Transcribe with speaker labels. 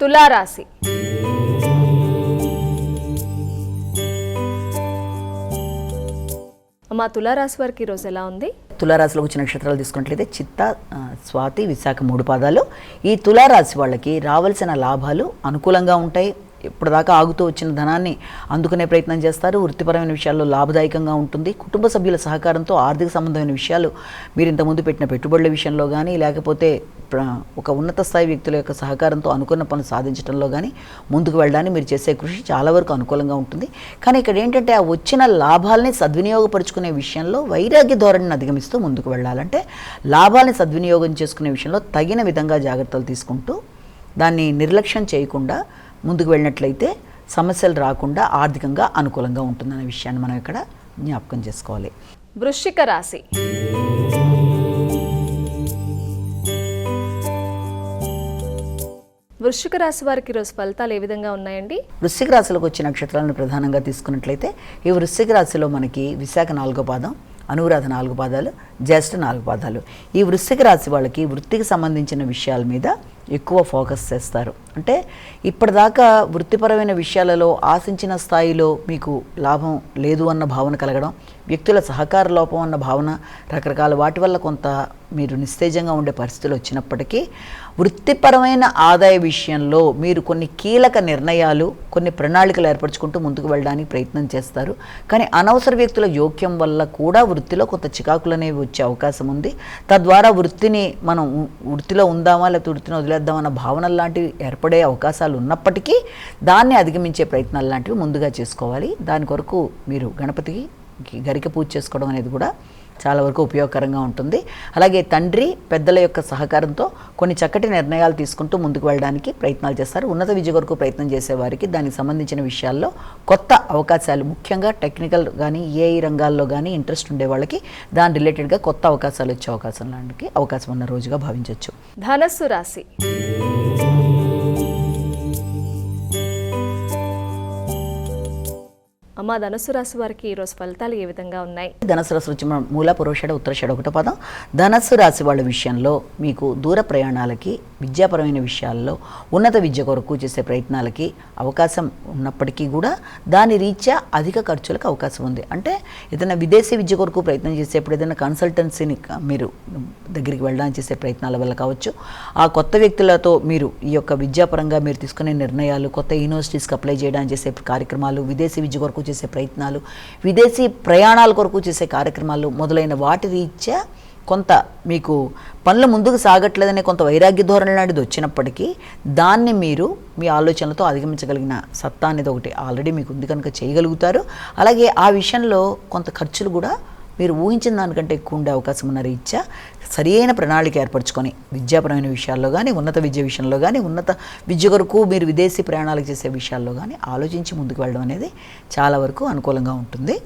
Speaker 1: తులారాశి. మా తులారాశి వారికి ఈరోజు ఎలా ఉంది?
Speaker 2: తులారాశిలో వచ్చిన నక్షత్రాలు తీసుకున్నట్లయితే చిత్త స్వాతి విశాఖ మూడు పాదాలు. ఈ తులారాశి వాళ్ళకి రావాల్సిన లాభాలు అనుకూలంగా ఉంటాయి. ఇప్పటిదాకా ఆగుతూ వచ్చిన ధనాన్ని అందుకునే ప్రయత్నం చేస్తారు. వృత్తిపరమైన విషయాల్లో లాభదాయకంగా ఉంటుంది. కుటుంబ సభ్యుల సహకారంతో ఆర్థిక సంబంధమైన విషయాలు మీరు ఇంతకుముందు పెట్టిన పెట్టుబడుల విషయంలో కానీ లేకపోతే ఒక ఉన్నత స్థాయి వ్యక్తుల యొక్క సహకారంతో అనుకున్న పనులు సాధించడంలో కానీ ముందుకు వెళ్ళడానికి మీరు చేసే కృషి చాలా వరకు అనుకూలంగా ఉంటుంది. కానీ ఇక్కడ ఏంటంటే ఆ వచ్చిన లాభాలని సద్వినియోగపరుచుకునే విషయంలో వైరాగ్య ధోరణిని అధిగమిస్తూ ముందుకు వెళ్ళాలంటే లాభాలని సద్వినియోగం చేసుకునే విషయంలో తగిన విధంగా జాగ్రత్తలు తీసుకుంటూ దాన్ని నిర్లక్ష్యం చేయకుండా ముందుకు వెళ్ళినట్లయితే సమస్యలు రాకుండా ఆర్థికంగా అనుకూలంగా ఉంటుందనే విషయాన్ని మనం ఇక్కడ జ్ఞాపకం చేసుకోవాలి.
Speaker 1: వృశ్చిక రాశి. వృశ్చిక రాశి వారికి ఈరోజు ఫలితాలు ఏ విధంగా ఉన్నాయండి?
Speaker 2: వృశ్చిక రాశిలోకి వచ్చే నక్షత్రాలను ప్రధానంగా తీసుకున్నట్లయితే ఈ వృశ్చిక రాశిలో మనకి విశాఖ నాలుగో పాదం అనురాధ నాలుగు పాదాలు జ్యేష్ఠ నాలుగు పాదాలు. ఈ వృశ్చిక రాశి వాళ్ళకి వృత్తికి సంబంధించిన విషయాల మీద ఎక్కువ ఫోకస్ చేస్తారు. అంటే ఇప్పటిదాకా వృత్తిపరమైన విషయాలలో ఆశించిన స్థాయిలో మీకు లాభం లేదు అన్న భావన కలగడం వ్యక్తుల సహకార లోపం అన్న భావన రకరకాల వాటి వల్ల కొంత మీరు నిస్తేజంగా ఉండే పరిస్థితులు వచ్చినప్పటికీ వృత్తిపరమైన ఆదాయ విషయంలో మీరు కొన్ని కీలక నిర్ణయాలు కొన్ని ప్రణాళికలు ఏర్పరచుకుంటూ ముందుకు వెళ్ళడానికి ప్రయత్నం చేస్తారు. కానీ అనవసర వ్యక్తుల జోక్యం వల్ల కూడా వృత్తిలో కొంత చికాకులు అనేవి వచ్చే అవకాశం ఉంది. తద్వారా వృత్తిని మనం వృత్తిలో ఉందామా లేకపోతే వృత్తిని వదిలేద్దామన్న భావనలు లాంటివి ఏర్పడే అవకాశాలు ఉన్నప్పటికీ దాన్ని అధిగమించే ప్రయత్నాలు లాంటివి ముందుగా చేసుకోవాలి. దాని కొరకు మీరు గణపతికి గరిక పూజ చేసుకోవడం అనేది కూడా చాలా వరకు ఉపయోగకరంగా ఉంటుంది. అలాగే తండ్రి పెద్దల యొక్క సహకారంతో కొన్ని చక్కటి నిర్ణయాలు తీసుకుంటూ ముందుకు వెళ్ళడానికి ప్రయత్నాలు చేస్తారు. ఉన్నత విద్య కొరకు ప్రయత్నం చేసేవారికి దానికి సంబంధించిన విషయాల్లో కొత్త అవకాశాలు ముఖ్యంగా టెక్నికల్ కానీ ఏఐ రంగాల్లో కానీ ఇంట్రెస్ట్ ఉండే వాళ్ళకి దాని రిలేటెడ్గా కొత్త అవకాశాలు వచ్చే అవకాశం లాంటికి అవకాశం ఉన్న రోజుగా భావించవచ్చు
Speaker 1: ధనస్సు రాశి. అమ్మ ధనుసు రాశి వారికి ఈరోజు ఫలితాలు ఏ విధంగా ఉన్నాయి?
Speaker 2: ధనస్సు రాశి వచ్చి మూల పురోషడ ఉత్తరషడ ఒకటో పదం. ధనస్సు రాశి వాళ్ళ విషయంలో మీకు దూర ప్రయాణాలకి విద్యాపరమైన విషయాల్లో ఉన్నత విద్య కొరకు చేసే ప్రయత్నాలకి అవకాశం ఉన్నప్పటికీ కూడా దాని రీత్యా అధిక ఖర్చులకు అవకాశం ఉంది. అంటే ఏదైనా విదేశీ విద్య కొరకు ప్రయత్నం చేసేప్పుడు ఏదైనా కన్సల్టెన్సీని మీరు దగ్గరికి వెళ్ళడానికి చేసే ప్రయత్నాల వల్ల కావచ్చు. ఆ కొత్త వ్యక్తులతో మీరు ఈ యొక్క విద్యాపరంగా మీరు తీసుకునే నిర్ణయాలు కొత్త యూనివర్సిటీస్కి అప్లై చేయడానికి చేసే కార్యక్రమాలు విదేశీ విద్య కొరకు చేసే ప్రయత్నాలు విదేశీ ప్రయాణాల కొరకు చేసే కార్యక్రమాలు మొదలైన వాటి రీత్యా కొంత మీకు పనులు ముందుకు సాగట్లేదనే కొంత వైరాగ్య ధోరణి లాంటిది వచ్చినప్పటికీ దాన్ని మీరు మీ ఆలోచనలతో అధిగమించగలిగిన సత్తా అనేది ఒకటి ఆల్రెడీ మీకు ఉంది కనుక చేయగలుగుతారు. అలాగే ఆ విషయంలో కొంత ఖర్చులు కూడా మీరు ఊహించిన దానికంటే ఎక్కువ ఉండే అవకాశం ఉన్న రీత్యా సరియైన ప్రణాళిక ఏర్పరచుకొని విద్యాపరమైన విషయాల్లో కానీ ఉన్నత విద్య విషయంలో కానీ ఉన్నత విద్య కొరకు మీరు విదేశీ ప్రయాణాలు చేసే విషయాల్లో కానీ ఆలోచించి ముందుకు వెళ్ళడం అనేది చాలా వరకు అనుకూలంగా ఉంటుంది.